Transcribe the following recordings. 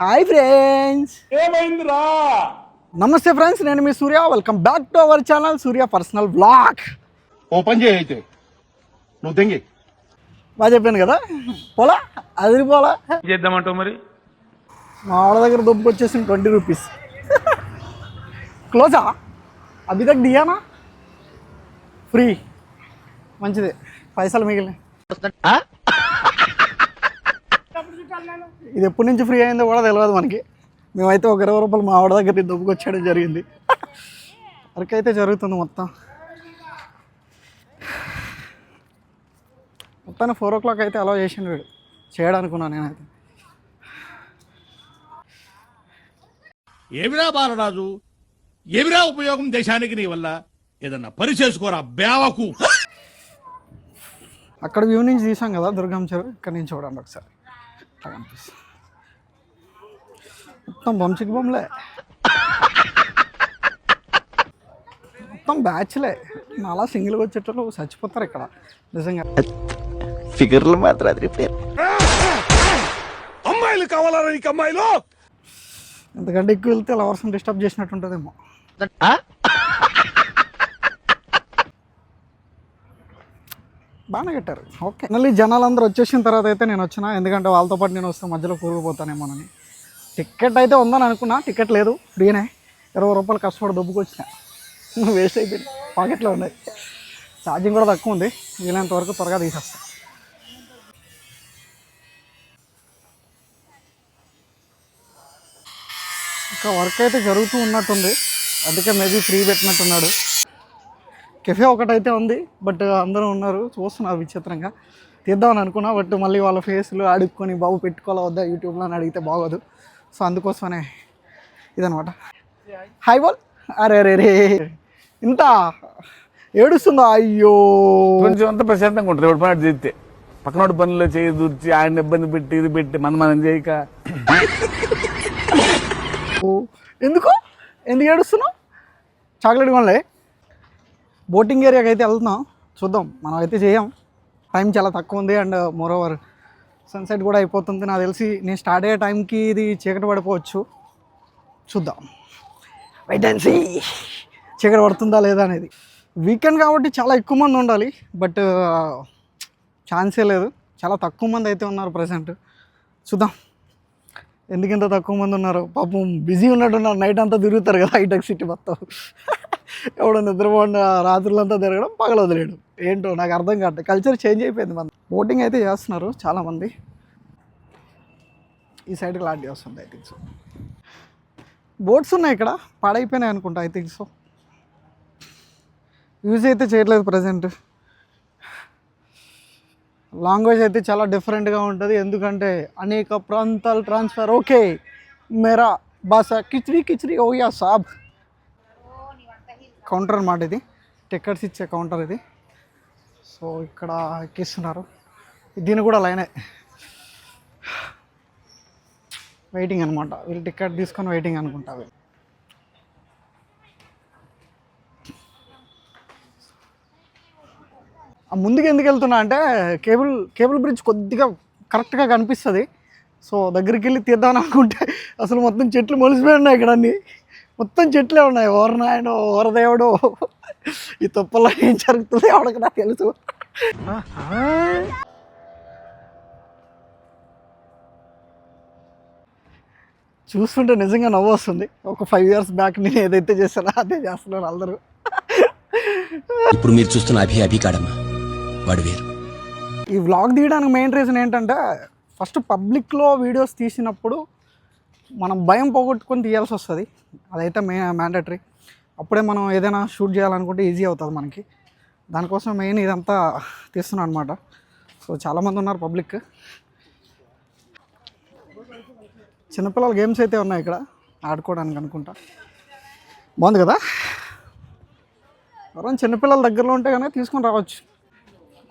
Hi friends ఏమైందిరా? నమస్తే friends నేను మీ Surya. Welcome back to our channel Surya personal blog ఓ పని చేయి అయితే. నువ్వు తెంగి బాగా చెప్పాను కదా? పోలా? అది పోలా? చేద్దామంటావు మరి? మా వాళ్ళ దగ్గర దొబ్బుకు వచ్చేసింది ట్వంటీ రూపీస్. క్లోజా? అభి తగ్గ దియానా ఫ్రీ మంచిది. పైసలు మిగిలినాయి ఇది ఎప్పటి నుంచి ఫ్రీ అయిందో కూడా తెలియదు మనకి. మేమైతే ఒక ఇరవై రూపాయలు మా ఆవిడ దగ్గర దొబ్బుకు వచ్చేయడం జరిగింది. వరకు అయితే జరుగుతుంది మొత్తం. మొత్తాన్ని ఫోర్ ఓ క్లాక్ అయితే అలౌ చేసిండు వీడు. చేయడానుకున్నాను నేనైతే. ఏమిరా బాలరాజు? ఏమిరా ఉపయోగం దేశానికి నీ వల్ల? ఏదన్నా పని చేసుకోరా బేవకు అక్కడ వ్యూ నుంచి తీసాం కదా దుర్గం చెరువు. ఇక్కడ నుంచి చూడండి ఒకసారి. అట్లా కనిపిస్తుంది మొత్తం బంచికి బొమ్మలే మొత్తం బ్యాచ్లే అలా సింగిల్గా వచ్చేటట్లు చచ్చిపోతారు ఇక్కడ నిజంగా. ఫిగర్లు మాత్రం అమ్మాయిలు కావాలా నీకు అమ్మాయిలు? ఎందుకంటే ఎక్కువ వెళ్తే లవర్స్ని డిస్టర్బ్ చేసినట్టు ఉంటుందేమో. బాగానే కట్టారు. ఓకే. మళ్ళీ జనాలందరూ వచ్చేసిన తర్వాత అయితే నేను వచ్చిన. ఎందుకంటే వాళ్ళతో పాటు నేను వస్తే మధ్యలో కూరుకుపోతానేమోనని. టికెట్ అయితే ఉందని అనుకున్నా. టికెట్ లేదు. ఫ్రీనే. ఇరవై రూపాయలు కష్టపడి దొబ్బుకు వేస్ట్ అయిపోయింది పాకెట్లో ఉన్నాయి. ఛార్జింగ్ కూడా తక్కువ ఉంది. వీలైనంత వరకు త్వరగా తీసేస్తా. ఇంకా వర్క్ అయితే జరుగుతూ ఉన్నట్టుంది. అందుకే మేబీ ఫ్రీ పెట్టినట్టున్నాడు. కెఫే ఒకటైతే ఉంది బట్ అందరూ ఉన్నారు చూస్తున్నారు విచిత్రంగా. తీద్దామని అనుకున్నా బట్ మళ్ళీ వాళ్ళ ఫేస్లు అడుక్కొని బాబు పెట్టుకోవాలా వద్దా యూట్యూబ్లో అని అడిగితే బాగోదు. సో అందుకోసమనే ఇదనమాట హాయ్ బాల్. అరే అరే రే. ఇంత ఏడుస్తుందా అయ్యో. కొంచెం అంతా ప్రశాంతంగా ఉంటుంది ఎవడు పని చేస్తే. పక్కనోడి పనుల్లో చేయి దూర్చి ఆయన ఇబ్బంది పెట్టి ఇది పెట్టి మన మనం చేయక. ఓ, ఎందుకు? ఎందుకు ఏడుస్తున్నావు? చాక్లెట్ కొనలే. బోటింగ్ ఏరియాకి అయితే వెళ్తున్నాం. చూద్దాం. మనం అయితే చేయం. టైం చాలా తక్కువ ఉంది అండ్ మోర్ ఓవర్ సన్సెట్ కూడా అయిపోతుంది. నాకు తెలిసి నేను స్టార్ట్ అయ్యే టైంకి ఇది చీకటి పడిపోవచ్చు. చూద్దాం. వెయిట్ అండ్ సీ చీకటి పడుతుందా లేదా అనేది. వీకెండ్ కాబట్టి చాలా ఎక్కువ మంది ఉండాలి. బట్ ఛాన్సే లేదు. చాలా తక్కువ మంది అయితే ఉన్నారు ప్రజెంట్ చూద్దాం. ఎందుకింత తక్కువ మంది ఉన్నారు? పాపం బిజీ ఉన్నట్టున్నారు. నైట్ అంతా తిరుగుతారు కదా హైటెక్ సిటీ మొత్తం. ఎవడో నిద్రపోయిన రాత్రులంతా తిరగడం పగలు వదిలేడు ఏంటో నాకు అర్థం కాదు కల్చర్ చేంజ్ అయిపోయింది మన బోటింగ్ అయితే చేస్తున్నారు చాలామంది. ఈ సైడ్కి లాంటి వస్తుంది ఐ థింక్ సో బోట్స్ ఉన్నాయి ఇక్కడ. పాడైపోయినాయి అనుకుంటా ఐ థింక్ సో యూజ్ అయితే చేయట్లేదు ప్రజెంట్ లాంగ్వేజ్ అయితే చాలా డిఫరెంట్గా ఉంటుంది. ఎందుకంటే అనేక ప్రాంతాలు ట్రాన్స్ఫర్ ఓకే మేరా బాస కిచడీ కిచడీ ఓయా సాబ్. కౌంటర్ అన్నమాట ఇది. టికెట్స్ ఇచ్చే కౌంటర్ ఇది. సో ఇక్కడ ఎక్కిస్తున్నారు. దీని కూడా లైనే వెయిటింగ్ అనమాట వీళ్ళు టికెట్ తీసుకొని వెయిటింగ్ అనుకుంటా వీళ్ళు. ముందుకు ఎందుకు వెళ్తున్నా అంటే కేబుల్ కేబుల్ బ్రిడ్జ్ కొద్దిగా కరెక్ట్గా కనిపిస్తుంది. సో దగ్గరికి వెళ్ళి తీద్దాం అనుకుంటే అసలు మొత్తం చెట్లు మొలిసిపోయి ఉన్నాయి ఇక్కడ అన్ని. మొత్తం చెట్లే ఉన్నాయి. ఓర నాయనో ఓర దేవుడు. ఈ తుప్పల్లో ఏం జరుగుతుందో ఎవరికి నాకు తెలుసు. చూస్తుంటే నిజంగా నవ్వు వస్తుంది. ఒక ఫైవ్ ఇయర్స్ బ్యాక్ నేను ఏదైతే చేశానో అదే చేస్తున్నారు అందరూ. ఇప్పుడు మీరు చూస్తున్న అభి అభి కాడమ్మా. వాడు వేరు. ఈ వ్లాగ్ తీయడానికి మెయిన్ రీజన్ ఏంటంటే ఫస్ట్ పబ్లిక్లో వీడియోస్ తీసినప్పుడు మనం భయం పోగొట్టుకొని తీయాల్సి వస్తుంది. అదైతే మెయిన్ మ్యాండటరీ అప్పుడే మనం ఏదైనా షూట్ చేయాలనుకుంటే ఈజీ అవుతుంది మనకి. దానికోసం మెయిన్ ఇదంతా తీస్తున్నాను అనమాట సో చాలామంది ఉన్నారు పబ్లిక్ చిన్నపిల్లల గేమ్స్ అయితే ఉన్నాయి ఇక్కడ. ఆడుకోవడానికి అనుకుంటా. బాగుంది కదా? ఎవరైనా చిన్నపిల్లల దగ్గరలో ఉంటే కనుక తీసుకొని రావచ్చు.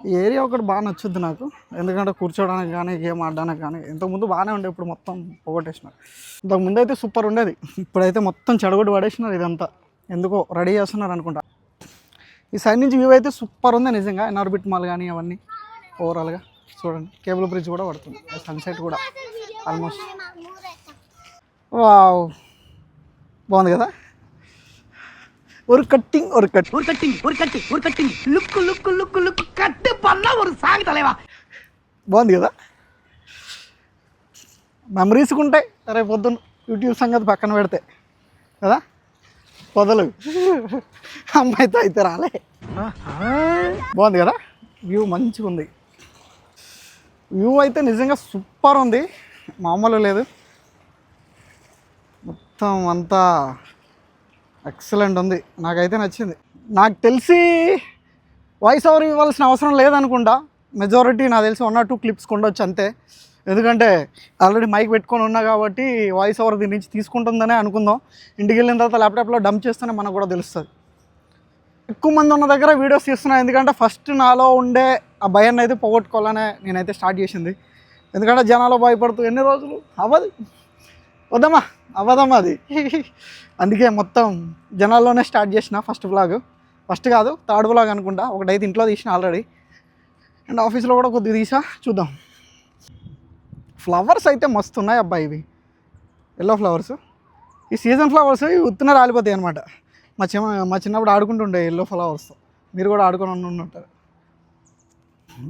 ఈ ఏరియా ఒకటి బాగా నచ్చుద్ది నాకు ఎందుకంటే కూర్చోడానికి కానీ గేమ్ ఆడడానికి కానీ ఇంతకుముందు బాగానే ఉండే ఇప్పుడు మొత్తం పోగొట్టేసినారు ఇంతకుముందు అయితే సూపర్ ఉండేది ఇప్పుడైతే మొత్తం చెడగొట్టి పడేసినారు ఇదంతా ఎందుకో రెడీ చేస్తున్నారు అనుకుంటా ఈ సైడ్ నుంచి వ్యూ అయితే సూపర్ ఉంది నిజంగా ఎన్ఆర్బిట్ మాల్ కానీ అవన్నీ ఓవరాల్గా చూడండి కేబుల్ బ్రిడ్జ్ కూడా పడుతుంది సన్సెట్ కూడా ఆల్మోస్ట్ వావ్ బాగుంది కదా ஒரு கட்டிங் ஒரு கட் ஒரு கட்டிங் ஒரு கட்டிங் ஒரு கட்டிங் லுக்கு லுக்கு லுக்கு லுக்கு கட்டு பண்ண ஒரு சாங் தலைவா బాగుంది కదా మెమరీస్ ఉంటాయి రేపు పొద్దున్న యూట్యూబ్ సంగతి పక్కన పెడితే కదా పొదలు అమ్మాయితో అయితే రాలే బాగుంది కదా వ్యూ మంచిగా ఉంది వ్యూ అయితే నిజంగా సూపర్ ఉంది మామూలు లేదు మొత్తం అంతా ఎక్సలెంట్ ఉంది నాకైతే నచ్చింది నాకు తెలిసి వాయిస్ ఓవర్ ఇవ్వాల్సిన అవసరం లేదనుకుంటా మెజారిటీ నాకు తెలిసి వన్ ఆర్ టూ క్లిప్స్ కొండొచ్చు అంతే. ఎందుకంటే ఆల్రెడీ మైక్ పెట్టుకొని ఉన్నా కాబట్టి వాయిస్ ఓవర్ దీని నుంచి తీసుకుంటుందనే అనుకుందాం. ఇంటికి వెళ్ళిన తర్వాత ల్యాప్టాప్లో డంప్ చేస్తేనే మనకు కూడా తెలుస్తుంది. ఎక్కువ మంది ఉన్న దగ్గర వీడియోస్ తీస్తున్నా ఎందుకంటే ఫస్ట్ నాలో ఉండే ఆ భయాన్ని అయితే పోగొట్టుకోవాలనే నేనైతే స్టార్ట్ చేసింది. ఎందుకంటే జనాలు భయపడుతూ ఎన్ని రోజులు? అవ్వదు. వద్దమ్మా. అవ్వదమ్మా అది. అందుకే మొత్తం జనాల్లోనే స్టార్ట్ చేసిన ఫస్ట్ వ్లాగ్ ఫస్ట్ కాదు థర్డ్ బ్లాగ్ అనుకుంటా. ఒకటైతే ఇంట్లో తీసిన ఆల్రెడీ అండ్ ఆఫీస్లో కూడా కొద్దిగా తీసా చూద్దాం. ఫ్లవర్స్ అయితే మస్తు ఉన్నాయి అబ్బాయి ఇవి. ఎల్లో ఫ్లవర్స్ ఈ సీజన్ ఫ్లవర్స్ ఇవి ఉత్తున రాలిపోతాయి అనమాట మా చిన్న మా చిన్నప్పుడు ఆడుకుంటుండే ఎల్లో ఫ్లవర్స్తో మీరు కూడా ఆడుకొని ఉంటారు.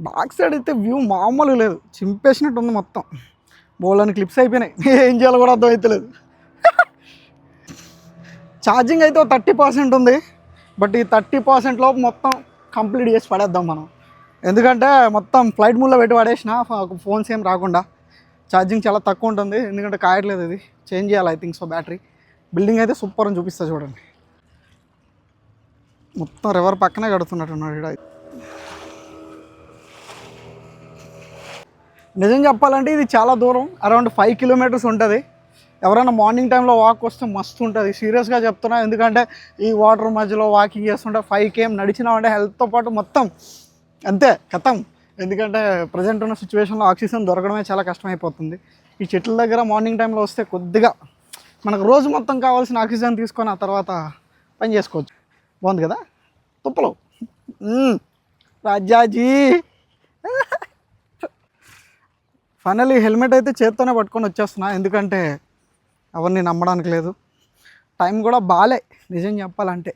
బ్యాక్ సైడ్ అయితే వ్యూ మామూలు లేదు. చింపేసినట్టు ఉంది మొత్తం. బోల్డని క్లిప్స్ అయిపోయినాయి. ఏం చేయాలో కూడా అర్థమవుతలేదు ఛార్జింగ్ అయితే థర్టీ పర్సెంట్ ఉంది. బట్ ఈ థర్టీ పర్సెంట్ లోపు మొత్తం కంప్లీట్ చేసి పడేద్దాం మనం. ఎందుకంటే మొత్తం ఫ్లైట్ మూడ్లో పెట్టి పడేసిన ఫోన్స్ ఏం రాకుండా. ఛార్జింగ్ చాలా తక్కువ ఉంటుంది. ఎందుకంటే కాయట్లేదు ఇది. చేంజ్ చేయాలి I think so battery building అయితే సూపర్ అని చూపిస్తా చూడండి. మొత్తం రివర్ పక్కనే కడుతున్నట్టున్నాడు ఈడ. నిజం చెప్పాలంటే ఇది చాలా దూరం. అరౌండ్ ఫైవ్ కిలోమీటర్స్ ఉంటుంది. ఎవరైనా మార్నింగ్ టైంలో వాక్ వస్తే మస్తు ఉంటుంది. సీరియస్గా చెప్తున్నా ఎందుకంటే ఈ వాటర్ మధ్యలో వాకింగ్ చేస్తుంటే ఫైవ్ కేఎం నడిచినామంటే హెల్త్తో పాటు మొత్తం అంతే కథం ఎందుకంటే ప్రజెంట్ ఉన్న సిచ్యువేషన్లో ఆక్సిజన్ దొరకడమే చాలా కష్టమైపోతుంది. ఈ చెట్ల దగ్గర మార్నింగ్ టైంలో వస్తే కొద్దిగా మనకు రోజు మొత్తం కావాల్సిన ఆక్సిజన్ తీసుకొని ఆ తర్వాత పని చేసుకోవచ్చు. బాగుంది కదా? తుప్పలు. రాజాజీ. ఫైనల్లీ హెల్మెట్ అయితే చేత్తోనే పట్టుకొని వచ్చేస్తున్నా ఎందుకంటే ఎవరిని నమ్మడానికి లేదు. టైం కూడా బాలే నిజం చెప్పాలంటే.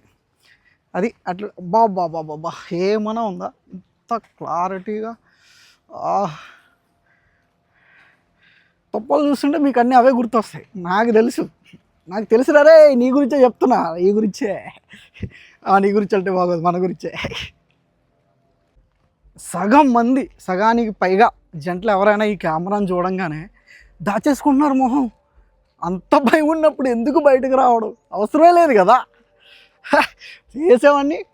అది అట్లా బాబా బాబా బా ఏమైనా ఉందా? ఇంత క్లారిటీగా తప్పలు చూస్తుంటే మీకు అన్నీ అవే గుర్తొస్తాయి. నాకు తెలుసు. నాకు తెలుసు రే నీ గురించే చెప్తున్నా ఈ గురించే. ఆ, నీ గురించి అంటే బాగోదు మన గురించే. సగం మంది సగానికి పైగా జంటలు ఎవరైనా ఈ కెమెరాను చూడంగానే దాచేసుకుంటున్నారు మొహం. అంత భయం ఉన్నప్పుడు ఎందుకు బయటకు రావడం? అవసరమే లేదు కదా. చేసేవాడిని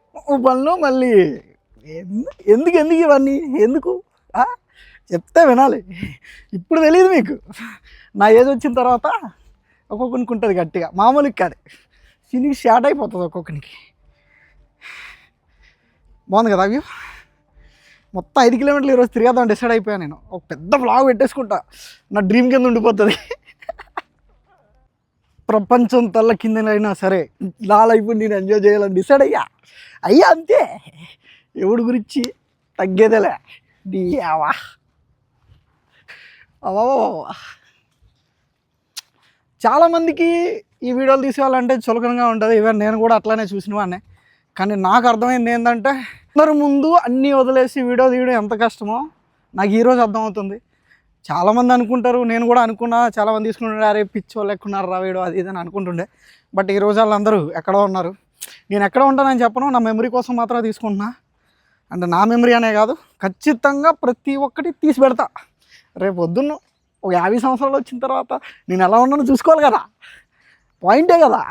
పనులు మళ్ళీ ఎందు- ఎందుకు ఎందుకు ఇవన్నీ? ఎందుకు? చెప్తే వినాలి. ఇప్పుడు తెలియదు మీకు. నా ఏజ్ వచ్చిన తర్వాత ఒక్కొక్కరికి ఉంటుంది గట్టిగా. మామూలుకి కాదు. సినీ షార్ట్ అయిపోతుంది ఒక్కొక్కరికి బాగుంది కదా వ్యూ? మొత్తం ఐదు కిలోమీటర్లు ఈరోజు తిరిగేద్దాం డిసైడ్ అయిపోయాను నేను. ఒక పెద్ద బ్లాగ్ పెట్టేసుకుంటా. నా డ్రీమ్ కింద ఉండిపోతుంది. ప్రపంచం తల్ల కిందనైనా సరే నా లైఫ్ నేను ఎంజాయ్ చేయాలని డిసైడ్ అయ్యా. అయ్యా అంతే. ఎవడి గురించి తగ్గేదేలే. డియావా అవ్వా. చాలామందికి ఈ వీడియోలు తీసేవాళ్ళంటే చులకనగా ఉంటుంది. ఈవెన్ నేను కూడా అట్లానే చూసిన వాడినే. కానీ నాకు అర్థమైంది ఏంటంటే అందరి ముందు అన్నీ వదిలేసి వీడియో తీయడం ఎంత కష్టమో నాకు ఈరోజు అర్థమవుతుంది. చాలామంది అనుకుంటారు నేను కూడా అనుకున్నా చాలామంది తీసుకుంటుండే అరే పిచ్చో లెక్కున్నారు రా వీడియో అది ఇది అని అనుకుంటుండే. బట్ ఈ రోజు వాళ్ళందరూ ఎక్కడో ఉన్నారు. నేను ఎక్కడ ఉంటానని చెప్పను నా మెమరీ కోసం మాత్రమే తీసుకుంటున్నా. అంటే నా మెమరీ అనే కాదు ఖచ్చితంగా ప్రతి ఒక్కటి తీసి పెడతా. రేపు పొద్దున్న ఒక యాభై సంవత్సరాలు వచ్చిన తర్వాత నేను ఎలా ఉన్నానో చూసుకోవాలి కదా. పాయింటే కదా.